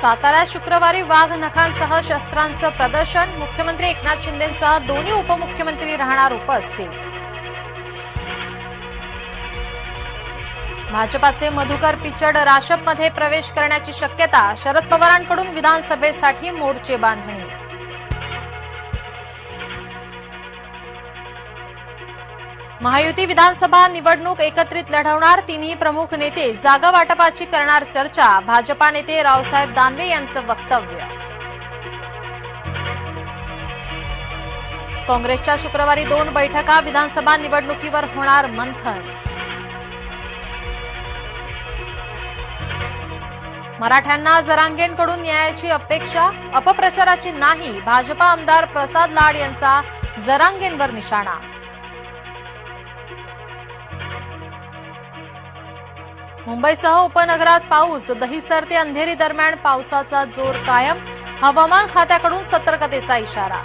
सातारा शुक्रवारी वाघ नखांसह शस्त्रांचं प्रदर्शन. मुख्यमंत्री एकनाथ शिंदेसह दोन्ही उपमुख्यमंत्री राहणार उपस्थित. भाजपाचे मधुकर पिचड राशपमध्ये प्रवेश करण्याची शक्यता. शरद पवारांकडून विधानसभेसाठी मोर्चे बांधणी. महायुती विधानसभा निवडणूक एकत्रित लढवणार तिन्ही प्रमुख नेते जागा वाटपाची करणार चर्चा. भाजपा नेते रावसाहेब दानवे यांचं वक्तव्य. काँग्रेसच्या शुक्रवारी दोन बैठका विधानसभा निवडणुकीवर होणार मंथन. मराठ्यांना जरांगेंकडून न्यायाची अपेक्षा अपप्रचाराची नाही भाजपा आमदार प्रसाद लाड यांचा जरांगेंवर निशाणा. मुंबईसह उपनगरात पाऊस दहिसर ते अंधेरी दरम्यान पावसाचा जोर कायम हवामान खात्याकडून सतर्कतेचा इशारा.